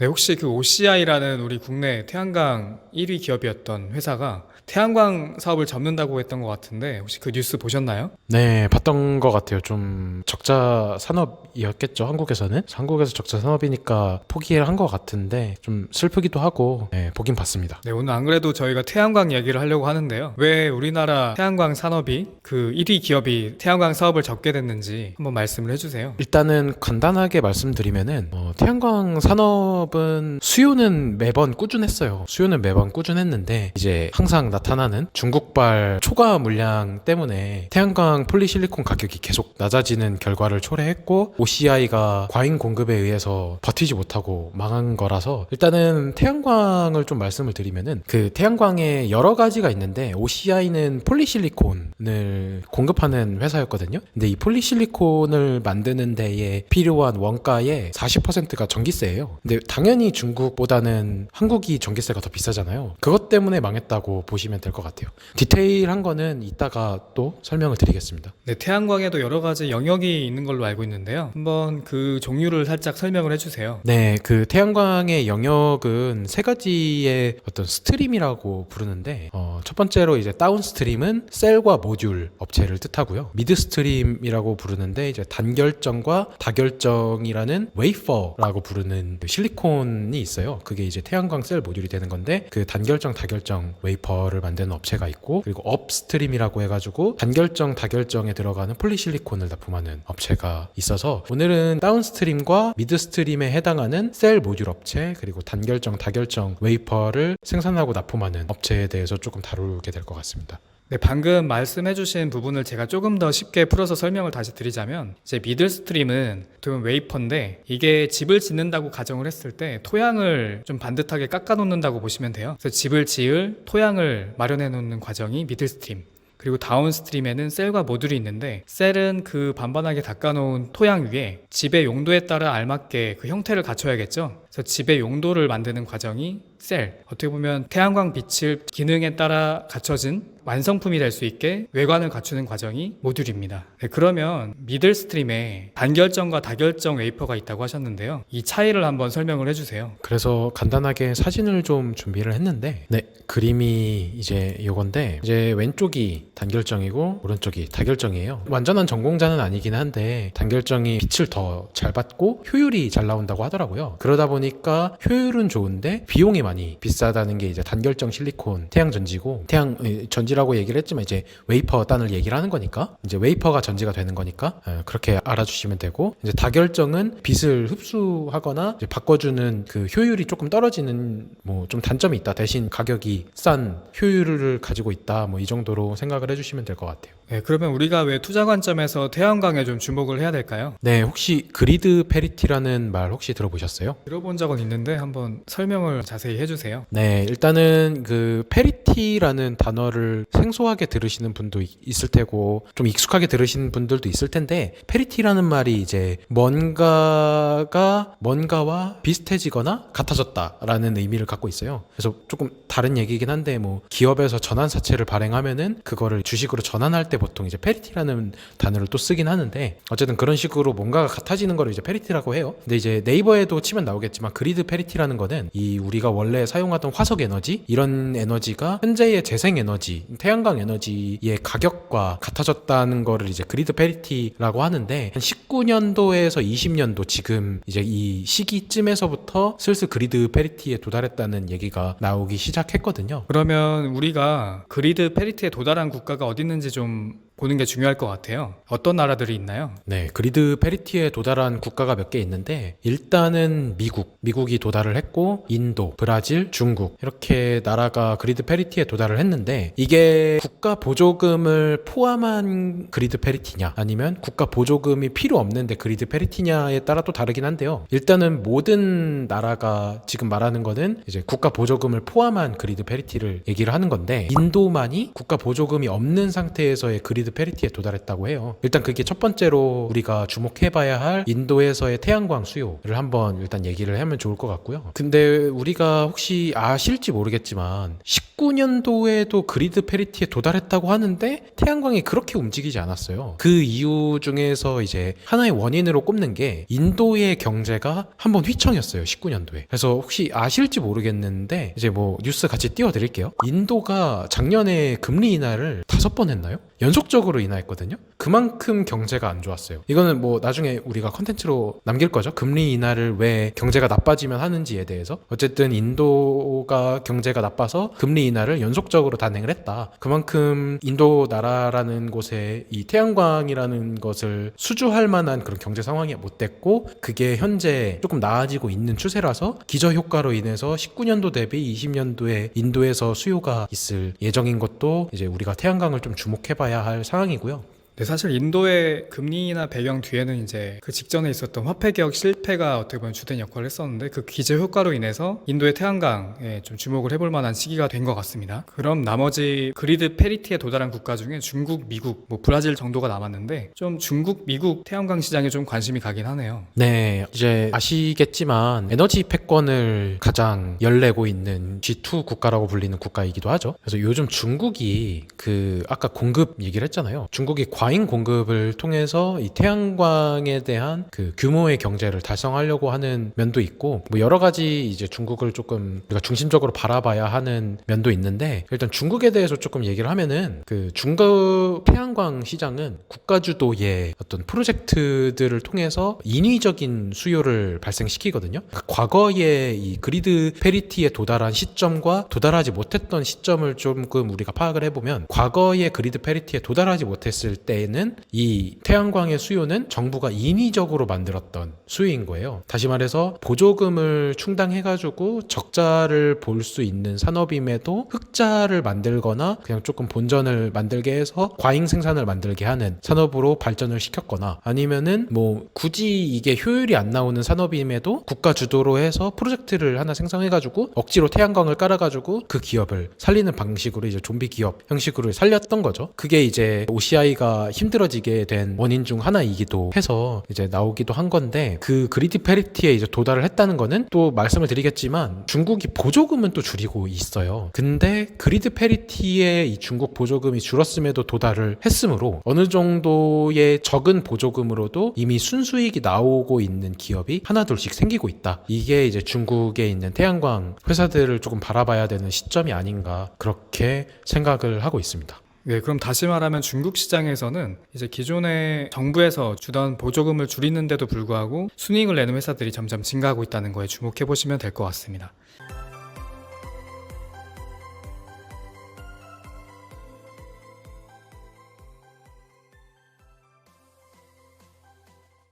네, 혹시 그 OCI라는 우리 국내 태양광 1위 기업이었던 회사가 태양광 사업을 접는다고 했던 것 같은데 혹시 그 뉴스 보셨나요? 네, 봤던 것 같아요. 좀 적자 산업이었겠죠, 한국에서는. 한국에서 적자 산업이니까 포기를 한 것 같은데 좀 슬프기도 하고 네, 보긴 봤습니다. 네, 오늘 안 그래도 저희가 태양광 얘기를 하려고 하는데요. 왜 우리나라 태양광 산업이 그 1위 기업이 태양광 사업을 접게 됐는지 한번 말씀을 해주세요. 일단은 간단하게 말씀드리면은 어, 태양광 산업 은 수요는 매번 꾸준했어요. 수요는 매번 꾸준했는데 이제 항상 나타나는 중국발 초과 물량 때문에 태양광 폴리실리콘 가격이 계속 낮아지는 결과를 초래했고 OCI가 과잉 공급에 의해서 버티지 못하고 망한 거라서 일단은 태양광을 좀 말씀을 드리면은 그 태양광에 여러 가지가 있는데 OCI는 폴리실리콘을 공급하는 회사였거든요. 근데 이 폴리실리콘을 만드는 데에 필요한 원가의 40%가 전기세예요. 근데 당 연히 중국보다는 한국이 전기세가 더 비싸잖아요. 그것 때문에 망했다고 보시면 될 것 같아요. 디테일한 거는 이따가 또 설명을 드리겠습니다. 네, 태양광에도 여러 가지 영역이 있는 걸로 알고 있는데요. 한번 그 종류를 살짝 설명을 해주세요. 네, 그 태양광의 영역은 세 가지의 어떤 스트림이라고 부르는데 어, 첫 번째로 이제 다운 스트림은 셀과 모듈 업체를 뜻하고요. 미드 스트림이라고 부르는데 이제 단결정과 다결정이라는 웨이퍼라고 부르는 그 실리콘이 있어요. 그게 이제 태양광 셀 모듈이 되는 건데 그 단결정 다결정 웨이퍼를 만드는 업체가 있고 그리고 업스트림이라고 해가지고 단결정 다결정에 들어가는 폴리실리콘을 납품하는 업체가 있어서 오늘은 다운스트림과 미드스트림에 해당하는 셀 모듈 업체 그리고 단결정 다결정 웨이퍼를 생산하고 납품하는 업체에 대해서 조금 다루게 될 것 같습니다. 네, 방금 말씀해주신 부분을 제가 조금 더 쉽게 풀어서 설명을 다시 드리자면 이제 미들 스트림은 어떻게 보면 웨이퍼인데 이게 집을 짓는다고 가정을 했을 때 토양을 좀 반듯하게 깎아 놓는다고 보시면 돼요. 그래서 집을 지을 토양을 마련해 놓는 과정이 미들 스트림. 그리고 다운 스트림에는 셀과 모듈이 있는데 셀은 그 반반하게 닦아놓은 토양 위에 집의 용도에 따라 알맞게 그 형태를 갖춰야겠죠. 그래서 집의 용도를 만드는 과정이 셀. 어떻게 보면 태양광 빛을 기능에 따라 갖춰진 완성품이 될 수 있게 외관을 갖추는 과정이 모듈입니다. 네, 그러면 미들 스트림에 단결정과 다결정 웨이퍼가 있다고 하셨는데요. 이 차이를 한번 설명을 해주세요. 그래서 간단하게 사진을 좀 준비를 했는데 네 그림이 이제 요건데 이제 왼쪽이 단결정이고 오른쪽이 다결정이에요 완전한 전공자는 아니긴 한데 단결정이 빛을 더 잘 받고 효율이 잘 나온다고 하더라고요 그러다 보니까 효율은 좋은데 비용이 많이 비싸다는 게 이제 단결정 실리콘 태양 전지고 태양 에, 전지라고 얘기를 했지만 이제 웨이퍼 단을 얘기를 하는 거니까 이제 웨이퍼가 전지가 되는 거니까 어, 그렇게 알아주시면 되고 이제 다결정은 빛을 흡수하거나 바꿔주는 그 효율이 조금 떨어지는 뭐 좀 단점이 있다 대신 가격이 싼 효율을 가지고 있다 뭐 이 정도로 생각을 해주시면 될 것 같아요. 네, 그러면 우리가 왜 투자 관점에서 태양광에 좀 주목을 해야 될까요? 네 혹시 그리드 페리티라는 말 혹시 들어보셨어요? 들어본 적은 있는데 한번 설명을 자세히 해주세요. 네, 일단은 그 페리티라는 단어를 생소하게 들으시는 분도 이- 있을 테고 좀 익숙하게 들으시는 분들도 있을 텐데 페리티라는 말이 이제 뭔가가 뭔가와 비슷해지거나 같아졌다라는 의미를 갖고 있어요. 그래서 조금 다른 얘기긴 한데 뭐 기업에서 전환 사채를 발행하면은 그거를 주식으로 전환할 때 보통 이제 페리티라는 단어를 또 쓰긴 하는데 어쨌든 그런 식으로 뭔가가 같아지는 거를 이제 페리티라고 해요. 근데 이제 네이버에도 치면 나오겠지만 그리드 페리티라는 거는 이 우리가 원래 사용하던 화석 에너지 이런 에너지가 현재의 재생 에너지 태양광 에너지의 가격과 같아졌다는 거를 이제 그리드 페리티라고 하는데 한 19년도에서 20년도 지금 이제 이 시기쯤에서부터 슬슬 그리드 페리티에 도달했다는 얘기가 나오기 시작했거든요. 그러면 우리가 그리드 페리티에 도달한 국가가 어디 있는지 좀 um, 보는 게 중요할 것 같아요. 어떤 나라들이 있나요? 네, 그리드 페리티에 도달한 국가가 몇 개 있는데 일단은 미국, 미국이 도달을 했고 인도, 브라질, 중국 이렇게 나라가 그리드 페리티에 도달을 했는데 이게 국가 보조금을 포함한 그리드 페리티냐 아니면 국가 보조금이 필요 없는데 그리드 페리티냐에 따라 또 다르긴 한데요. 일단은 모든 나라가 지금 말하는 거는 이제 국가 보조금을 포함한 그리드 페리티를 얘기를 하는 건데 인도만이 국가 보조금이 없는 상태에서의 그리드 그리드 페리티에 도달했다고 해요. 일단 그게 첫 번째로 우리가 주목해봐야 할 인도에서의 태양광 수요를 한번 일단 얘기를 하면 좋을 것 같고요. 근데 우리가 혹시 아실지 모르겠지만 19년도에도 그리드 페리티에 도달했다고 하는데 태양광이 그렇게 움직이지 않았어요. 그 이유 중에서 이제 하나의 원인으로 꼽는 게 인도의 경제가 한번 휘청였어요. 19년도에. 그래서 혹시 아실지 모르겠는데 이제 뭐 뉴스 같이 띄워드릴게요. 인도가 작년에 금리 인하를 다섯 번 했나요? 연속 적으로 인하했거든요. 그만큼 경제가 안 좋았어요. 이거는 뭐 나중에 우리가 컨텐츠로 남길 거죠. 금리 인하를 왜 경제가 나빠지면 하는지에 대해서. 어쨌든 인도가 경제가 나빠서 금리 인하를 연속적으로 단행을 했다. 그만큼 인도 나라라는 곳에 이 태양광이라는 것을 수주할 만한 그런 경제 상황이 못 됐고 그게 현재 조금 나아지고 있는 추세라서 기저 효과로 인해서 19년도 대비 20년도에 인도에서 수요가 있을 예정인 것도 이제 우리가 태양광을 좀 주목해봐야 할 상황이고요. 네, 사실 인도의 금리나 배경 뒤에는 이제 그 직전에 있었던 화폐 개혁 실패가 어떻게 보면 주된 역할을 했었는데 그 기저 효과로 인해서 인도의 태양광에 좀 주목을 해볼 만한 시기가 된 것 같습니다. 그럼 나머지 그리드 페리티에 도달한 국가 중에 중국, 미국, 뭐 브라질 정도가 남았는데 좀 중국, 미국 태양광 시장에 좀 관심이 가긴 하네요. 네, 이제 아시겠지만 에너지 패권을 가장 열내고 있는 G2 국가라고 불리는 국가이기도 하죠. 그래서 요즘 중국이 그 아까 공급 얘기를 했잖아요. 중국이 과잉 공급을 통해서 이 태양광에 대한 그 규모의 경제를 달성하려고 하는 면도 있고 뭐 여러 가지 이제 중국을 조금 우리가 중심적으로 바라봐야 하는 면도 있는데 일단 중국에 대해서 조금 얘기를 하면은 그 중국 태양광 시장은 국가 주도의 어떤 프로젝트들을 통해서 인위적인 수요를 발생시키거든요. 그 과거에 이 그리드 페리티에 도달한 시점과 도달하지 못했던 시점을 조금 우리가 파악을 해보면 과거의 그리드 페리티에 도달하지 못했을 때 에는 이 태양광의 수요는 정부가 인위적으로 만들었던 수요인 거예요. 다시 말해서 보조금을 충당해가지고 적자를 볼 수 있는 산업임에도 흑자를 만들거나 그냥 조금 본전을 만들게 해서 과잉 생산을 만들게 하는 산업으로 발전을 시켰거나 아니면은 뭐 굳이 이게 효율이 안 나오는 산업임에도 국가 주도로 해서 프로젝트를 하나 생성해가지고 억지로 태양광을 깔아가지고 그 기업을 살리는 방식으로 이제 좀비 기업 형식으로 살렸던 거죠. 그게 이제 OCI가 힘들어지게 된 원인 중 하나이기도 해서 이제 나오기도 한 건데 그 그리디 페리티에 이제 도달을 했다는 거는 또 말씀을 드리겠지만 중국이 보조금은 또 줄이고 있어요. 근데 그리드 페리티에 이 중국 보조금이 줄었음에도 도달을 했으므로 어느 정도의 적은 보조금으로도 이미 순수익이 나오고 있는 기업이 하나둘씩 생기고 있다. 이게 이제 중국에 있는 태양광 회사들을 조금 바라봐야 되는 시점이 아닌가 그렇게 생각을 하고 있습니다. 네, 그럼 다시 말하면 중국 시장에서는 이제 기존에 정부에서 주던 보조금을 줄이는데도 불구하고 순이익을 내는 회사들이 점점 증가하고 있다는 거에 주목해 보시면 될 것 같습니다.